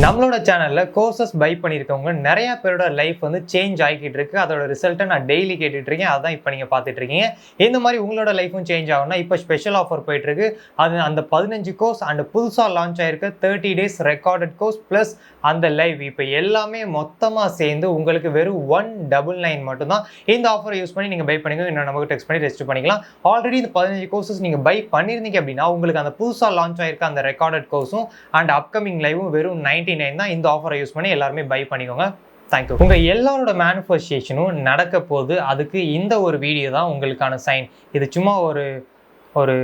நம்மளோட சேனலில் courses by பண்ணியிருக்கவங்க நிறைய பேரோட லைஃப் வந்து சேஞ்ச் ஆகிக்கிட்டு இருக்கு. அதோட ரிசல்ட்டை நான் டெய்லி கேட்டுட்டு இருக்கேன். அதான் இப்போ நீங்கள் பார்த்துட்டு இருக்கீங்க. இந்த மாதிரி உங்களோட லைஃப்பும் சேஞ்ச் ஆகும்னா இப்போ ஸ்பெஷல் ஆஃபர் போயிட்டுருக்கு அது அந்த பதினஞ்சு கோர்ஸ் அண்ட் புதுசாக launch ஆகிருக்க thirty days recorded course plus அந்த லைவ் இப்போ எல்லாமே மொத்தமாக சேர்ந்து உங்களுக்கு வெறும் ஒன் டபுள் நைன் மட்டும்தான். இந்த ஆஃபரை யூஸ் பண்ணி நீங்கள் பை பண்ணுங்க இன்னும் நமக்கு டெக்ஸ்ட் பண்ணி ரெஜிஸ்டர் பண்ணிக்கலாம். ஆல்ரெடி இந்த பதினஞ்சு கோர்சஸ் நீங்கள் பை பண்ணியிருந்தீங்க அப்படின்னா உங்களுக்கு அந்த புதுசாக லான்ச் ஆகிருக்க அந்த ரெக்கார்டட் கோர்ஸும் அண்ட் அப்கமிங் லைவும் வெறும் நைன்டி நைன் தான் இந்த ஆஃபரை யூஸ் பண்ணி எல்லாருமே பை பண்ணிக்கோங்க. தேங்க்யூ உங்கள் எல்லாரோட மேனிஃபெஸ்டேஷனும் நடக்க போது அதுக்கு இந்த ஒரு வீடியோ தான் உங்களுக்கான சைன் இது சும்மா ஒரு ஒரு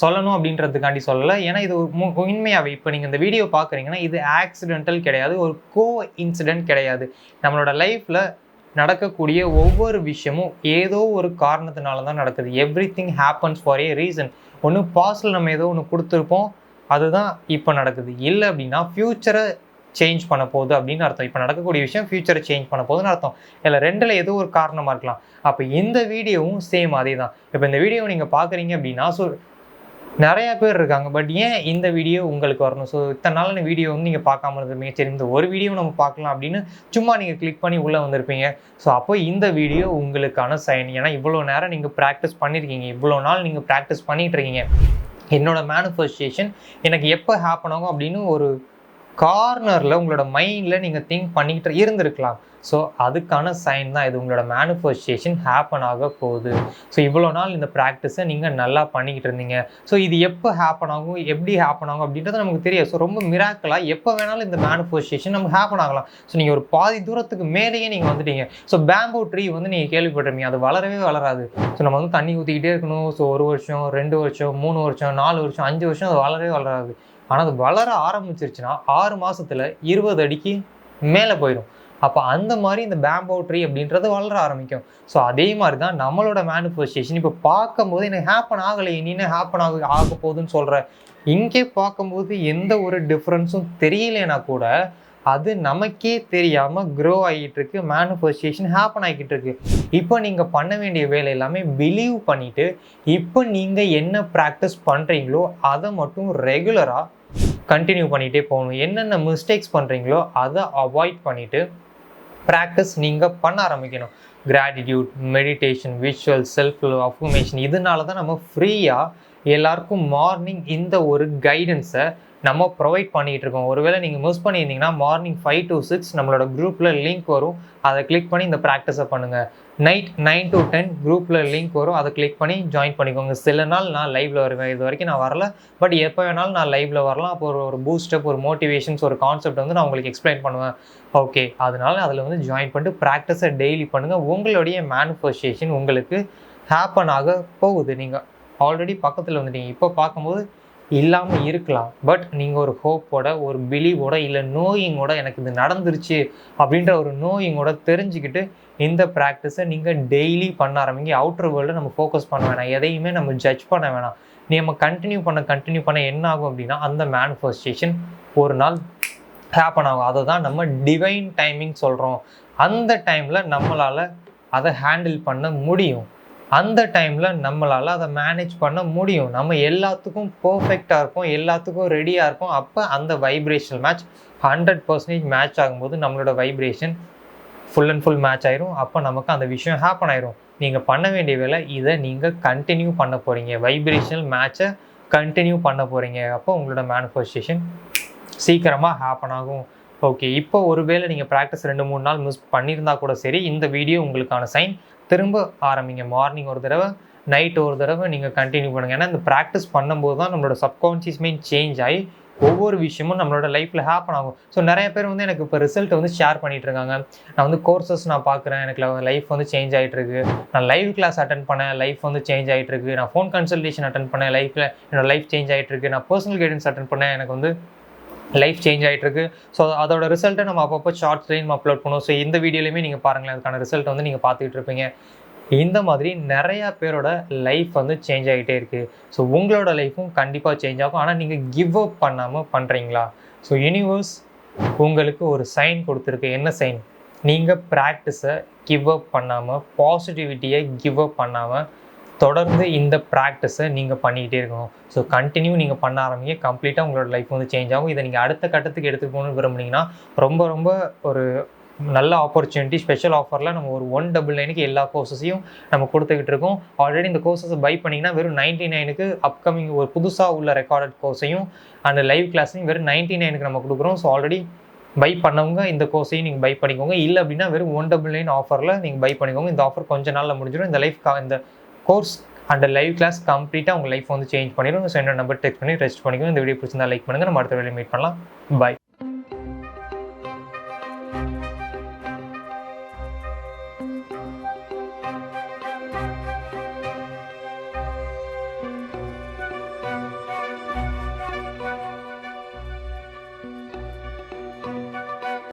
சொல்லணும் அப்படின்றதுக்காண்டி சொல்லலை. ஏன்னா இது மு- இப்போ நீங்கள் இந்த வீடியோ பார்க்குறீங்கன்னா இது ஆக்சிடென்டல் கிடையாது. ஒரு கோ இன்சிடென்ட் கிடையாது. நம்மளோட லைஃப்பில் நடக்கக்கூடிய ஒவ்வொரு விஷயமும் ஏதோ ஒரு காரணத்தினால தான் நடக்குது. Everything happens for a reason ஒன்று பாஸ்டில் நம்ம ஏதோ ஒன்று கொடுத்துருப்போம். அதுதான் இப்போ நடக்குது. இல்லை அப்படின்னா ஃப்யூச்சரை சேஞ்ச் பண்ண போகுது அப்படின்னு அர்த்தம். இப்போ நடக்கக்கூடிய விஷயம் ஃப்யூச்சரை சேஞ்ச் பண்ண போகுதுன்னு அர்த்தம். இல்லை ரெண்டில் ஏதோ ஒரு காரணமாக இருக்கலாம். அப்போ இந்த வீடியோவும் சேம் அதே தான் இப்போ இந்த வீடியோவை நீங்கள் பார்க்குறீங்க அப்படின்னா ஸோ நிறைய பேர் இருக்காங்க. பட் ஏன் இந்த வீடியோ உங்களுக்கு வரணும்? ஸோ இத்தனை நாள் வீடியோ வந்து நீங்கள் பார்க்காம இருந்திருப்பீங்க சரி இந்த ஒரு வீடியோ நம்ம பார்க்கலாம் அப்படின்னு சும்மா நீங்கள் கிளிக் பண்ணி உள்ளே வந்திருப்பீங்க. ஸோ அப்போ இந்த வீடியோ உங்களுக்கான சைன் ஏன்னா இவ்வளோ நேரம் நீங்கள் ப்ராக்டிஸ் பண்ணியிருக்கீங்க இவ்வளோ நாள் நீங்கள் ப்ராக்டிஸ் பண்ணிட்டு இருக்கீங்க. என்னோட மேனிஃபெஸ்டேஷன் எனக்கு எப்போ ஹேப்பன் ஆகும் அப்படின்னு ஒரு கார்னரில் உங்களோட மைண்டில் நீங்கள் திங்க் பண்ணிக்கிட்டு இருந்திருக்கலாம். ஸோ அதுக்கான சைன் தான் இது. உங்களோட மேனுஃபஸ்டேஷன் ஹேப்பன் ஆக போகுது. ஸோ இவ்வளோ நாள் இந்த ப்ராக்டிஸை நீங்கள் நல்லா பண்ணிக்கிட்டு இருந்தீங்க. ஸோ இது எப்போ ஹேப்பன் ஆகும்? எப்படி ஹேப்பன் ஆகும்? அப்படின்றது நமக்கு தெரியும் ஸோ ரொம்ப மிராக்கலாக எப்போ வேணாலும் இந்த மேனிஃபெஸ்டேஷன் நமக்கு ஹேப்பன் ஆகலாம். ஸோ நீங்கள் ஒரு பாதி தூரத்துக்கு மேலேயே நீங்கள் வந்துட்டீங்க. ஸோ பேம்போ ட்ரீ வந்து நீங்கள் கேள்விப்பட்டிருப்பீங்க. அது வளரவே வளராது. ஸோ நம்ம வந்து தண்ணி ஊற்றிக்கிட்டே இருக்கணும். ஸோ ஒரு வருஷம் ரெண்டு வருஷம் மூணு வருஷம் நாலு வருஷம் அஞ்சு வருஷம் அது வளரவே வளராது. ஆனால் அது வளர ஆரம்பிச்சிருச்சுன்னா ஆறு மாதத்தில் இருபது அடிக்கு மேலே போயிடும் அப்போ அந்த மாதிரி இந்த பேம்போ ட்ரீ அப்படின்றது வளர ஆரம்பிக்கும். ஸோ அதே மாதிரி தான் நம்மளோட மேனிஃபெஸ்டேஷன் இப்போ பார்க்கும்போது எனக்கு ஹேப்பன் ஆகலை நீ என்ன ஹேப்பன் ஆக ஆக போகுதுன்னு சொல்கிற இங்கே பார்க்கும்போது எந்த ஒரு டிஃப்ரென்ஸும் தெரியலைன்னா கூட அது நமக்கே தெரியாமல் க்ரோ ஆகிட்டு இருக்கு மேனிஃபெஸ்டேஷன் ஹேப்பன் ஆகிட்டு இருக்கு இப்போ நீங்கள் பண்ண வேண்டிய வேலை எல்லாமே பிலீவ் பண்ணிட்டு இப்போ நீங்கள் என்ன ப்ராக்டிஸ் பண்ணுறீங்களோ அதை மட்டும் ரெகுலராக கண்டினியூ பண்ணிகிட்டே போகணும். என்னென்ன மிஸ்டேக்ஸ் பண்ணுறீங்களோ அதை அவாய்ட் பண்ணிவிட்டு ப்ராக்டிஸ் நீங்கள் பண்ண ஆரம்பிக்கணும். Gratitude meditation visual self affirmation இதனால தான் நம்ம ஃப்ரீயாக எல்லாருக்கும் மார்னிங் இந்த ஒரு கைடன்ஸை நம்ம ப்ரொவைட் பண்ணிகிட்டு இருக்கோம். ஒருவேளை நீங்கள் மிஸ் பண்ணியிருந்தீங்கன்னா மார்னிங் ஃபைவ் டு சிக்ஸ் நம்மளோட குரூப்பில் லிங்க் வரும். அதை கிளிக் பண்ணி இந்த ப்ராக்டிஸை பண்ணுங்கள் நைட் நைன் டு டென் குரூப்பில் லிங்க் வரும். அதை கிளிக் பண்ணி ஜாயின் பண்ணிக்கோங்க. சில நாள் நான் லைவில் வருவேன். இது வரைக்கும் நான் வரல. பட் எப்போ வேணாலும் நான் லைவில் வரலாம். அப்போ ஒரு ஒரு பூஸ்டப் ஒரு மோட்டிவேஷன்ஸ் ஒரு கான்செப்ட் வந்து நான் உங்களுக்கு எக்ஸ்பிளைன் பண்ணுவேன். ஓகே அதனால அதில் வந்து ஜாயின் பண்ணிட்டு ப்ராக்டிஸை டெய்லி பண்ணுங்கள் உங்களுடைய மேனிஃபெஸ்டேஷன் உங்களுக்கு ஹேப்பன் ஆக போகுது. நீங்கள் ஆல்ரெடி பக்கத்தில் வந்துட்டீங்க இப்போ பார்க்கும்போது இல்லாமல் இருக்கலாம். பட் நீங்கள் ஒரு ஹோப்போட ஒரு பிலீவோட இல்லை நோயிங்கோட எனக்கு இது நடந்துருச்சு அப்படின்ற ஒரு நோயிங்கோட தெரிஞ்சுக்கிட்டு இந்த ப்ராக்டிஸை நீங்கள் டெய்லி பண்ண ஆரம்பிங்க. அவுட்டர் வேர்ல்டை நம்ம ஃபோக்கஸ் பண்ண வேணாம். எதையுமே நம்ம ஜட்ஜ் பண்ண வேணாம். நம்ம கண்டினியூ பண்ண கண்டினியூ பண்ண என்ன ஆகும் அப்படின்னா அந்த மேனிஃபெஸ்டேஷன் ஒரு நாள் ஹேப்பன் ஆகும். அதை தான் நம்ம டிவைன் டைமிங் சொல்கிறோம் அந்த டைமில் நம்மளால் அதை ஹேண்டில் பண்ண முடியும். அந்த டைமில் நம்மளால் அதை மேனேஜ் பண்ண முடியும். நம்ம எல்லாத்துக்கும் பர்ஃபெக்டாக இருப்போம் எல்லாத்துக்கும் ரெடியாக இருப்போம். அப்போ அந்த vibrational match hundred percentage match ஆகும்போது நம்மளோட vibration full and full match ஆயிரும். அப்போ நமக்கு அந்த விஷயம் ஹேப்பன் ஆயிரும். நீங்கள் பண்ண வேண்டிய வேலை இதை நீங்கள் கண்டினியூ பண்ண போகிறீங்க வைப்ரேஷனல் மேட்சை கண்டினியூ பண்ண போகிறீங்க அப்போ உங்களோட மேனிஃபெஸ்டேஷன் சீக்கிரமாக ஹேப்பன் ஆகும். ஓகே இப்போ ஒருவேளை நீங்கள் ப்ராக்டிஸ் ரெண்டு மூணு நாள் மிஸ் பண்ணியிருந்தா கூட சரி இந்த வீடியோ உங்களுக்கான சைன் திரும்ப ஆரம்பிங்க. மார்னிங் ஒரு தடவை நைட் ஒரு தடவை நீங்கள் கண்டினியூ பண்ணுங்கள் ஏன்னா இந்த ப்ராக்டிஸ் பண்ணும்போது தான் நம்மளோட சப்கான்ஷியஸ் மைண்ட் சேஞ்ச் ஆகி ஒவ்வொரு விஷயமும் நம்மளோட லைஃப்பில் ஹேப்பன் ஆகும். ஸோ நிறைய பேர் வந்து எனக்கு இப்போ ரிசல்ட் வந்து ஷேர் பண்ணிகிட்டு இருக்காங்க. நான் வந்து கோர்சஸ் நான் பார்க்குறேன். எனக்கு லைஃப் வந்து சேஞ்ச் ஆகிட்டுருக்கு நான் லைவ் கிளாஸ் அட்டன் பண்ணேன். லைஃப் வந்து சேஞ்ச் ஆகிட்டுருக்கு நான் ஃபோன் கன்சல்டேஷன் அட்டன் பண்ணேன். லைஃப்பில் என்னோட லைஃப் சேஞ்ச் ஆகிட்டுருக்கு நான் பர்சனல் கைடன்ஸ் அட்டன் பண்ணேன். எனக்கு வந்து லைஃப் சேஞ்ச் ஆகிட்டுருக்கு ஸோ அதோட ரிசல்ட்டை நம்ம அப்பப்போ ஷார்ட்ஸ்லேயும் நம்ம அப்லோட் பண்ணுவோம். ஸோ இந்த வீடியோலையுமே நீங்கள் பாருங்களேன் அதுக்கான ரிசல்ட் வந்து நீங்கள் பார்த்துக்கிட்டு இருப்பீங்க. இந்த மாதிரி நிறையா பேரோட லைஃப் வந்து சேஞ்ச் ஆகிட்டே இருக்குது ஸோ உங்களோட லைஃப்பும் கண்டிப்பாக சேஞ்ச் ஆகும். ஆனால் நீங்கள் கிவ் அப் பண்ணாமல் பண்ணுறீங்களா ஸோ யூனிவர்ஸ் உங்களுக்கு ஒரு சைன் கொடுத்துருக்கு. என்ன சைன் நீங்கள் ப்ராக்டிஸை கிவ் அப் பண்ணாமல் பாசிட்டிவிட்டியை கிவ் அப் பண்ணாமல் தொடர்ந்து இந்த ப்ராக்டிஸை நீங்கள் பண்ணிக்கிட்டே இருக்கணும். ஸோ கண்டினியூ நீங்கள் பண்ண ஆரம்பிங்க. கம்ப்ளீட்டாக உங்களோட லைஃப் வந்து சேஞ்ச் ஆகும். இதை நீங்கள் அடுத்த கட்டத்துக்கு எடுத்துகிட்டு போகணும்னு விரும்புனீங்கன்னா ரொம்ப ரொம்ப ஒரு நல்ல ஆப்பர்ச்சுனிட்டி ஸ்பெஷல் ஆஃபரில் நம்ம ஒரு ஒன் டபுள் நைனுக்கு எல்லா கோர்சஸையும் நம்ம கொடுத்துக்கிட்டு இருக்கோம். ஆல்ரெடி இந்த கோர்சஸை பை பண்ணிங்கன்னா வெறும் நைன்ட்டி நைனுக்கு அப்கமிங் ஒரு புதுசாக உள்ள ரெக்கார்டட் கோர்ஸையும் அந்த லைவ் கிளாஸையும் வெறும் நைன்ட்டி நைனுக்கு நம்ம கொடுக்குறோம். ஸோ ஆல்ரெடி பை பண்ணவங்க இந்த கோர்ஸையும் நீங்கள் பை பண்ணிக்கோங்க. இல்லை அப்படின்னா வெறும் ஒன் டபுள் நைன் ஆஃபரில் நீங்கள் பை பண்ணிக்கோங்க. இந்த ஆஃபர் கொஞ்ச நாளில் முடிஞ்சிடும். இந்த லைஃப் இந்த கோர்ஸ் அண்ட் லைவ் கிளாஸ் கம்ப்ளீட்டாக உங்கள் லைஃப் வந்து சேஞ்ச் பண்ணிடும் ஸோ என்ன நம்பர் டெக்ஸ்ட் பண்ணி ரெஸ்ட் பண்ணிக்கணும் இந்த வீடியோ பிடிச்சிருந்தா லைக் பண்ணுங்கள் நம்ம அடுத்த வீடியோ மீட் பண்ணலாம். பாய்